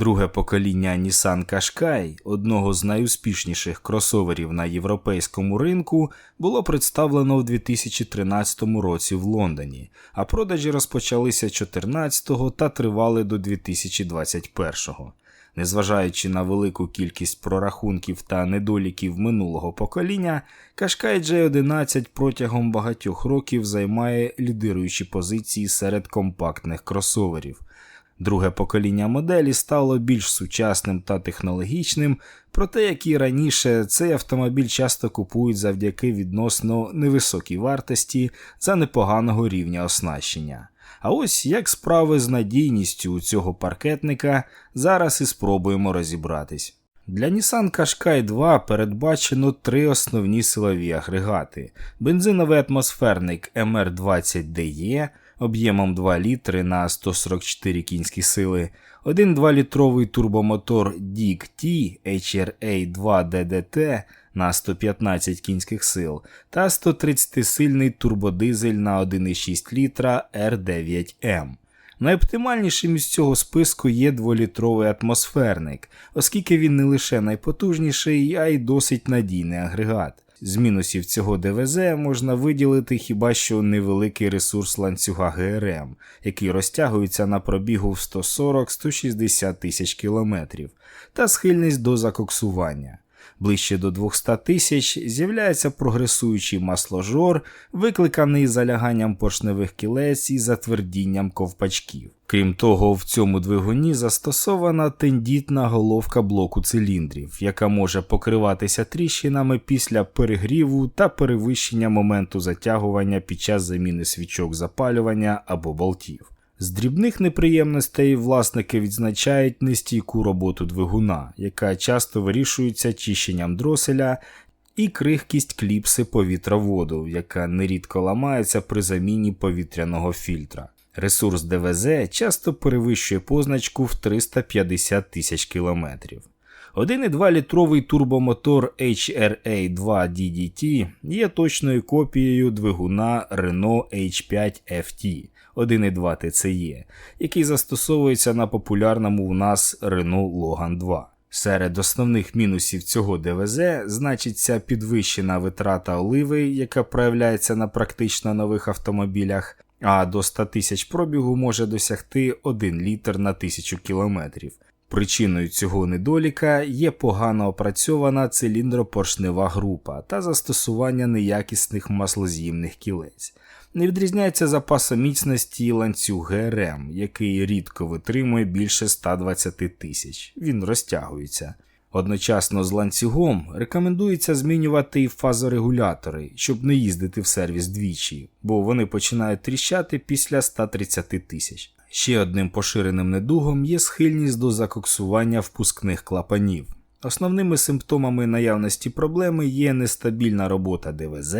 Друге покоління Nissan Qashqai, одного з найуспішніших кросоверів на європейському ринку, було представлено в 2013 році в Лондоні, а продажі розпочалися 2014 та тривали до 2021. Незважаючи на велику кількість прорахунків та недоліків минулого покоління, Qashqai J11 протягом багатьох років займає лідируючі позиції серед компактних кросоверів. Друге покоління моделі стало більш сучасним та технологічним, проте, як і раніше, цей автомобіль часто купують завдяки відносно невисокій вартості за непоганого рівня оснащення. А ось як справи з надійністю у цього паркетника, зараз і спробуємо розібратись. Для Nissan Qashqai 2 передбачено три основні силові агрегати: бензиновий атмосферник MR20DE об'ємом 2 літри на 144 кінські сили, один 2-літровий турбомотор DIC-T HRA 2 DDT на 115 кінських сил та 130-сильний турбодизель на 1,6 літра R9M. Найоптимальнішим із цього списку є 2-літровий атмосферник, оскільки він не лише найпотужніший, а й досить надійний агрегат. З мінусів цього ДВЗ можна виділити хіба що невеликий ресурс ланцюга ГРМ, який розтягується на пробігу в 140-160 тисяч кілометрів, та схильність до закоксування. Ближче до 200 тисяч з'являється прогресуючий масложор, викликаний заляганням поршневих кілець і затвердінням ковпачків. Крім того, в цьому двигуні застосована тендітна головка блоку циліндрів, яка може покриватися тріщинами після перегріву та перевищення моменту затягування під час заміни свічок запалювання або болтів. З дрібних неприємностей власники відзначають нестійку роботу двигуна, яка часто вирішується чищенням дроселя, і крихкість кліпси повітроводу, яка нерідко ламається при заміні повітряного фільтра. Ресурс ДВЗ часто перевищує позначку в 350 тисяч кілометрів. 1,2 літровий турбомотор HRA 2 DDT є точною копією двигуна Renault H5 FT 1,2 TCE, який застосовується на популярному у нас Renault Logan 2. Серед основних мінусів цього ДВЗ значиться підвищена витрата оливи, яка проявляється на практично нових автомобілях, а до 100 тисяч пробігу може досягти 1 літр на 1000 кілометрів. Причиною цього недоліка є погано опрацьована циліндропоршнева група та застосування неякісних маслоз'їмних кілець. Не відрізняється запасом міцності ланцюг ГРМ, який рідко витримує більше 120 тисяч. Він розтягується. Одночасно з ланцюгом рекомендується змінювати і фазорегулятори, щоб не їздити в сервіс двічі, бо вони починають тріщати після 130 тисяч. Ще одним поширеним недугом є схильність до закоксування впускних клапанів. Основними симптомами наявності проблеми є нестабільна робота ДВЗ,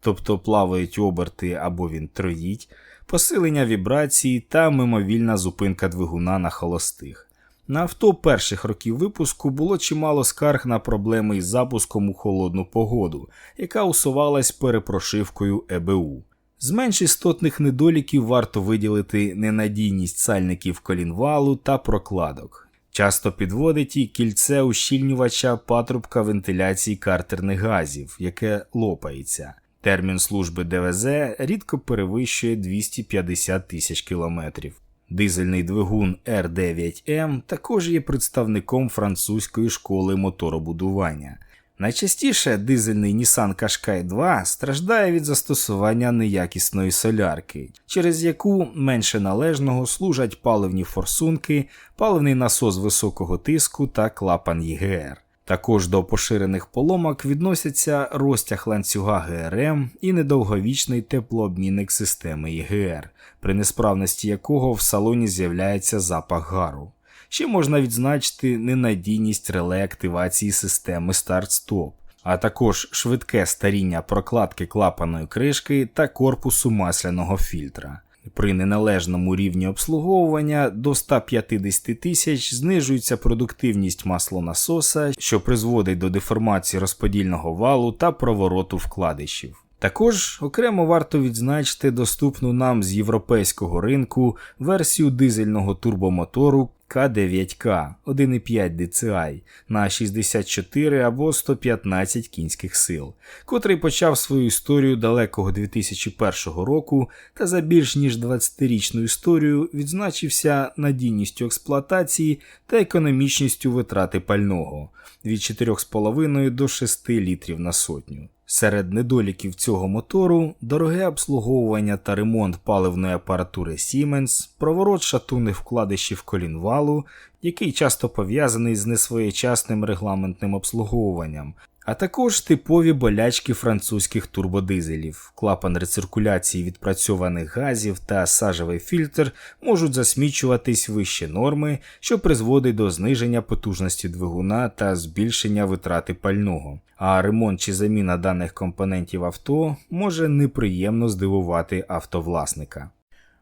тобто плавають оберти або він троїть, посилення вібрацій та мимовільна зупинка двигуна на холостих. На авто перших років випуску було чимало скарг на проблеми із запуском у холодну погоду, яка усувалась перепрошивкою ЕБУ. З менш істотних недоліків варто виділити ненадійність сальників колінвалу та прокладок. Часто підводить і кільце ущільнювача патрубка вентиляції картерних газів, яке лопається. Термін служби ДВЗ рідко перевищує 250 тисяч кілометрів. Дизельний двигун R9M також є представником французької школи моторобудування. Найчастіше дизельний Nissan Qashqai 2 страждає від застосування неякісної солярки, через яку менше належного служать паливні форсунки, паливний насос високого тиску та клапан ЄГР. Також до поширених поломок відносяться розтяг ланцюга ГРМ і недовговічний теплообмінник системи ЄГР, при несправності якого в салоні з'являється запах гару. Ще можна відзначити ненадійність реле активації системи старт-стоп, а також швидке старіння прокладки клапаної кришки та корпусу масляного фільтра. При неналежному рівні обслуговування до 150 тисяч знижується продуктивність маслонасоса, що призводить до деформації розподільного валу та провороту вкладишів. Також окремо варто відзначити доступну нам з європейського ринку версію дизельного турбомотору К9К 1,5 DCI на 64 або 115 кінських сил, котрий почав свою історію далекого 2001 року та за більш ніж 20-річну історію відзначився надійністю експлуатації та економічністю витрати пального від 4,5 до 6 літрів на сотню. Серед недоліків цього мотору дороге обслуговування та ремонт паливної апаратури Siemens, проворот шатунних вкладишів колінвалу, який часто пов'язаний з несвоєчасним регламентним обслуговуванням, а також типові болячки французьких турбодизелів, клапан рециркуляції відпрацьованих газів та сажевий фільтр можуть засмічуватись вище норми, що призводить до зниження потужності двигуна та збільшення витрати пального. А ремонт чи заміна даних компонентів авто може неприємно здивувати автовласника.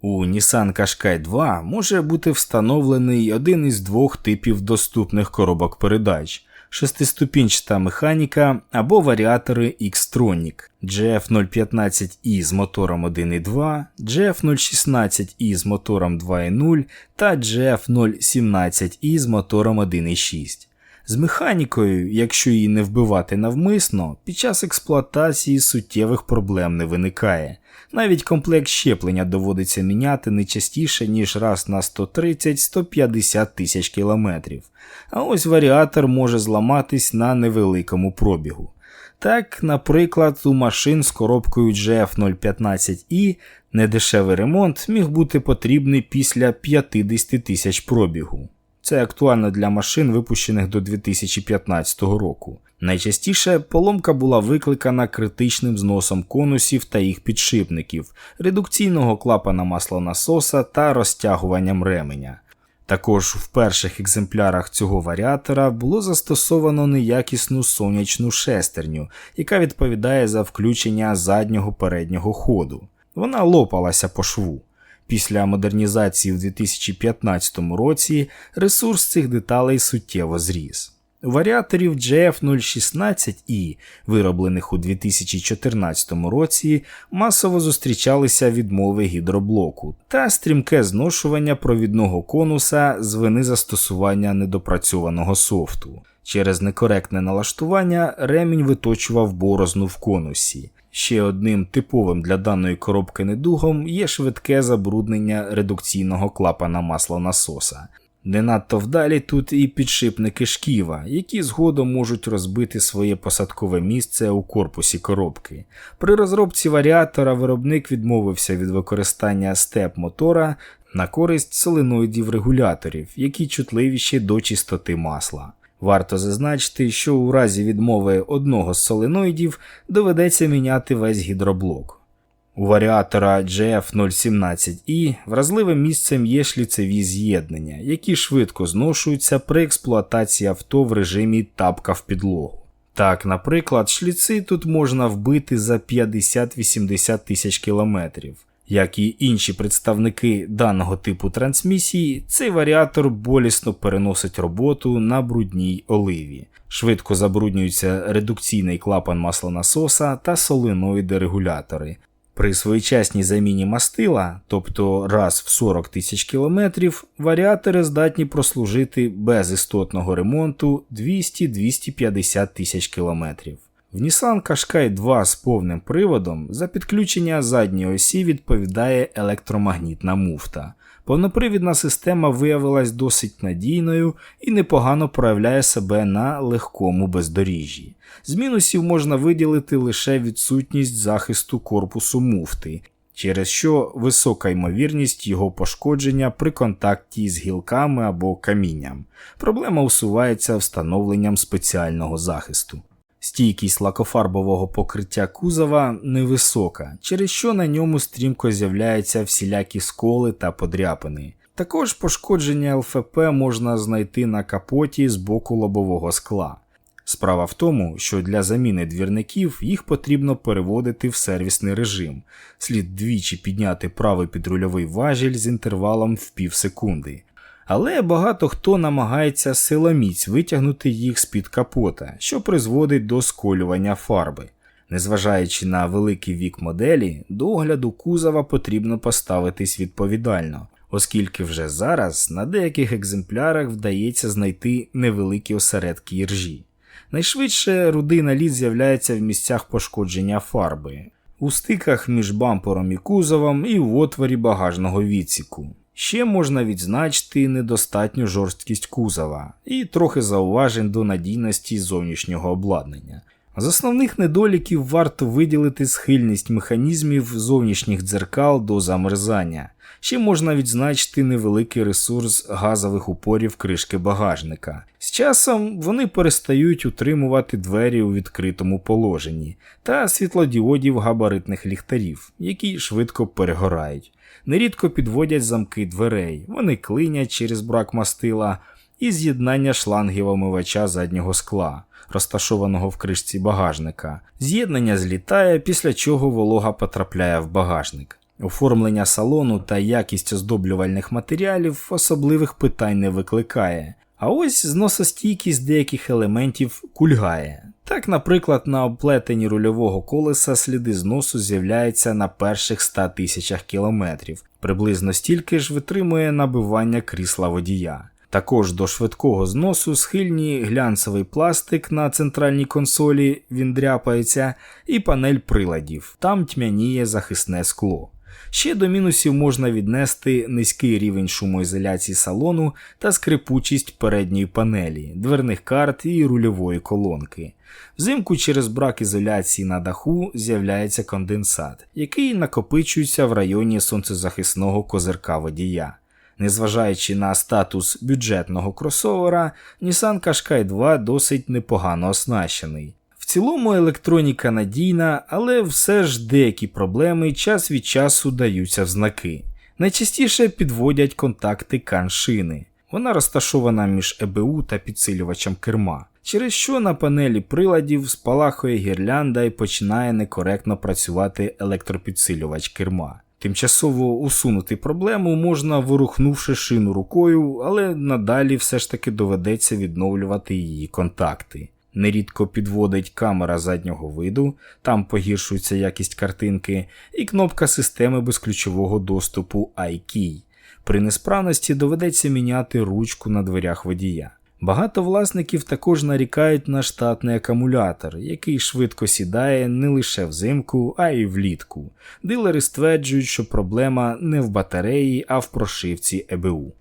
У Nissan Qashqai 2 може бути встановлений один із двох типів доступних коробок передач шестиступінчата механіка або варіатори X-Tronic GF015i з мотором 1.2, GF016i з мотором 2.0 та GF017i з мотором 1.6. З механікою, якщо її не вбивати навмисно, під час експлуатації суттєвих проблем не виникає. Навіть комплект щеплення доводиться міняти не частіше, ніж раз на 130-150 тисяч кілометрів. А ось варіатор може зламатись на невеликому пробігу. Так, наприклад, у машин з коробкою GF015i недешевий ремонт міг бути потрібний після 50 тисяч пробігу. Це актуально для машин, випущених до 2015 року. Найчастіше поломка була викликана критичним зносом конусів та їх підшипників, редукційного клапана маслонасоса та розтягуванням ременя. Також в перших екземплярах цього варіатора було застосовано неякісну сонячну шестерню, яка відповідає за включення заднього переднього ходу. Вона лопалася по шву. Після модернізації в 2015 році ресурс цих деталей суттєво зріс. Варіаторів GF016i, вироблених у 2014 році, масово зустрічалися відмови гідроблоку та стрімке зношування провідного конуса з вини застосування недопрацьованого софту. Через некоректне налаштування ремінь виточував борозну в конусі. Ще одним типовим для даної коробки недугом є швидке забруднення редукційного клапана маслонасоса. Не надто вдалі тут і підшипники шківа, які згодом можуть розбити своє посадкове місце у корпусі коробки. При розробці варіатора виробник відмовився від використання степ мотора на користь соленоїдів регуляторів, які чутливіші до чистоти масла. Варто зазначити, що у разі відмови одного з соленоїдів доведеться міняти весь гідроблок. У варіатора GF017i вразливим місцем є шліцеві з'єднання, які швидко зношуються при експлуатації авто в режимі тапка в підлогу. Так, наприклад, шліци тут можна вбити за 50-80 тисяч кілометрів. Як і інші представники даного типу трансмісії, цей варіатор болісно переносить роботу на брудній оливі. Швидко забруднюється редукційний клапан маслонасоса та соленоїди регулятори. При своєчасній заміні мастила, тобто раз в 40 тисяч кілометрів, варіатори здатні прослужити без істотного ремонту 200-250 тисяч кілометрів. В Nissan Qashqai 2 з повним приводом за підключення задньої осі відповідає електромагнітна муфта. Повнопривідна система виявилась досить надійною і непогано проявляє себе на легкому бездоріжжі. З мінусів можна виділити лише відсутність захисту корпусу муфти, через що висока ймовірність його пошкодження при контакті з гілками або камінням. Проблема усувається встановленням спеціального захисту. Стійкість лакофарбового покриття кузова невисока, через що на ньому стрімко з'являються всілякі сколи та подряпини. Також пошкодження ЛФП можна знайти на капоті з боку лобового скла. Справа в тому, що для заміни двірників їх потрібно переводити в сервісний режим, слід двічі підняти правий підрульовий важіль з інтервалом в пів секунди але багато хто намагається силоміць витягнути їх з-під капота, що призводить до сколювання фарби. Незважаючи на великий вік моделі, до огляду кузова потрібно поставитись відповідально, оскільки вже зараз на деяких екземплярах вдається знайти невеликі осередки іржі. Найшвидше рудий наліт з'являється в місцях пошкодження фарби, у стиках між бампером і кузовом і в отворі багажного відсіку. Ще можна відзначити недостатню жорсткість кузова і трохи зауважень до надійності зовнішнього обладнання. З основних недоліків варто виділити схильність механізмів зовнішніх дзеркал до замерзання. Ще можна відзначити невеликий ресурс газових упорів кришки багажника. З часом вони перестають утримувати двері у відкритому положенні та світлодіодів габаритних ліхтарів, які швидко перегорають. Нерідко підводять замки дверей, вони клинять через брак мастила і з'єднання шлангів омивача заднього скла, розташованого в кришці багажника. З'єднання злітає, після чого волога потрапляє в багажник. Оформлення салону та якість оздоблювальних матеріалів особливих питань не викликає. А ось зносостійкість деяких елементів кульгає. Так, наприклад, на оплетенні рульового колеса сліди зносу з'являються на перших 100 тисячах кілометрів, приблизно стільки ж витримує набивання крісла водія. Також до швидкого зносу схильні глянцевий пластик на центральній консолі, він дряпається, і панель приладів, там тьмяніє захисне скло. Ще до мінусів можна віднести низький рівень шумоізоляції салону та скрипучість передньої панелі, дверних карт і рульової колонки. Взимку через брак ізоляції на даху з'являється конденсат, який накопичується в районі сонцезахисного козирка водія. Незважаючи на статус бюджетного кросовера, Nissan Qashqai 2 досить непогано оснащений. Цілому електроніка надійна, але все ж деякі проблеми час від часу даються в знаки. Найчастіше підводять контакти каншини. Вона розташована між ЕБУ та підсилювачем керма, через що на панелі приладів спалахує гірлянда і починає некоректно працювати електропідсилювач керма. Тимчасово усунути проблему можна ворухнувши шину рукою, але надалі все ж таки доведеться відновлювати її контакти. Нерідко підводить камера заднього виду, там погіршується якість картинки, і кнопка системи безключового доступу iKey. При несправності доведеться міняти ручку на дверях водія. Багато власників також нарікають на штатний акумулятор, який швидко сідає не лише взимку, а й влітку. Дилери стверджують, що проблема не в батареї, а в прошивці ЕБУ.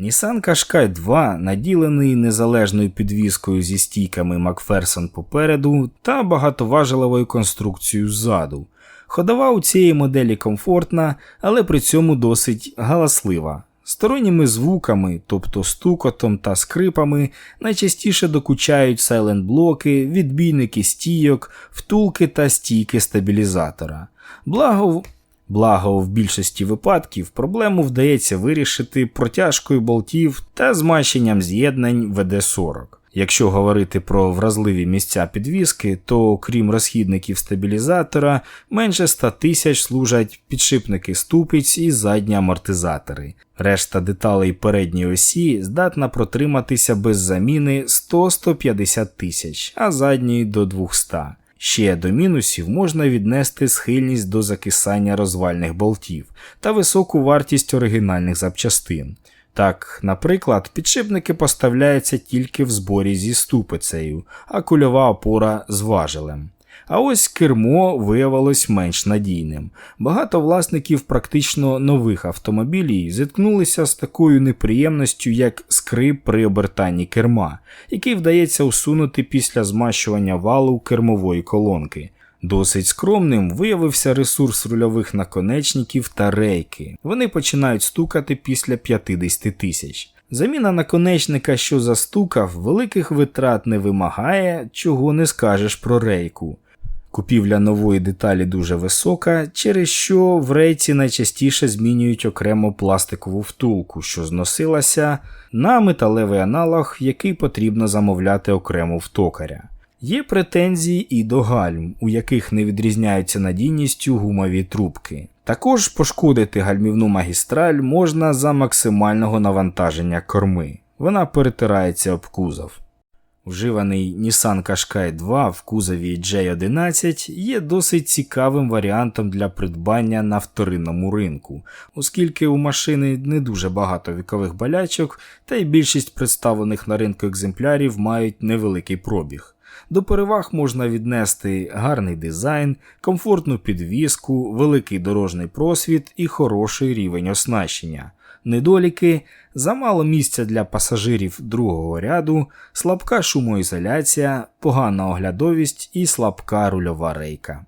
Nissan Qashqai 2 наділений незалежною підвіскою зі стійками Макферсон попереду та багатоважелевою конструкцією ззаду. Ходова у цієї моделі комфортна, але при цьому досить галаслива. Сторонніми звуками, тобто стукотом та скрипами, найчастіше докучають сайлент-блоки, відбійники стійок, втулки та стійки стабілізатора. Благо, Благо, в більшості випадків проблему вдається вирішити протяжкою болтів та змащенням з'єднань ВД-40. Якщо говорити про вразливі місця підвіски, то крім розхідників стабілізатора, менше 100 тисяч служать підшипники ступиць і задні амортизатори. Решта деталей передньої осі здатна протриматися без заміни 100-150 тисяч, а задньої до 200. Ще до мінусів можна віднести схильність до закисання розвальних болтів та високу вартість оригінальних запчастин. Так, наприклад, підшипники поставляються тільки в зборі зі ступицею, а кульова опора з важелем. А ось кермо виявилось менш надійним. Багато власників практично нових автомобілів зіткнулися з такою неприємністю, як скрип при обертанні керма, який вдається усунути після змащування валу кермової колонки. Досить скромним виявився ресурс рульових наконечників та рейки. Вони починають стукати після 50 тисяч. Заміна наконечника, що застукав, великих витрат не вимагає, чого не скажеш про рейку. Купівля нової деталі дуже висока, через що в рейці найчастіше змінюють окремо пластикову втулку, що зносилася на металевий аналог, який потрібно замовляти окремо в токаря. Є претензії і до гальм, у яких не відрізняються надійністю гумові трубки. Також пошкодити гальмівну магістраль можна за максимального навантаження корми. Вона перетирається об кузов. Вживаний Nissan Qashqai 2 в кузові J11 є досить цікавим варіантом для придбання на вторинному ринку, оскільки у машини не дуже багато вікових болячок, та й більшість представлених на ринку екземплярів мають невеликий пробіг. До переваг можна віднести гарний дизайн, комфортну підвіску, великий дорожній просвіт і хороший рівень оснащення. Недоліки замало місця для пасажирів другого ряду, слабка шумоізоляція, погана оглядовість і слабка рульова рейка.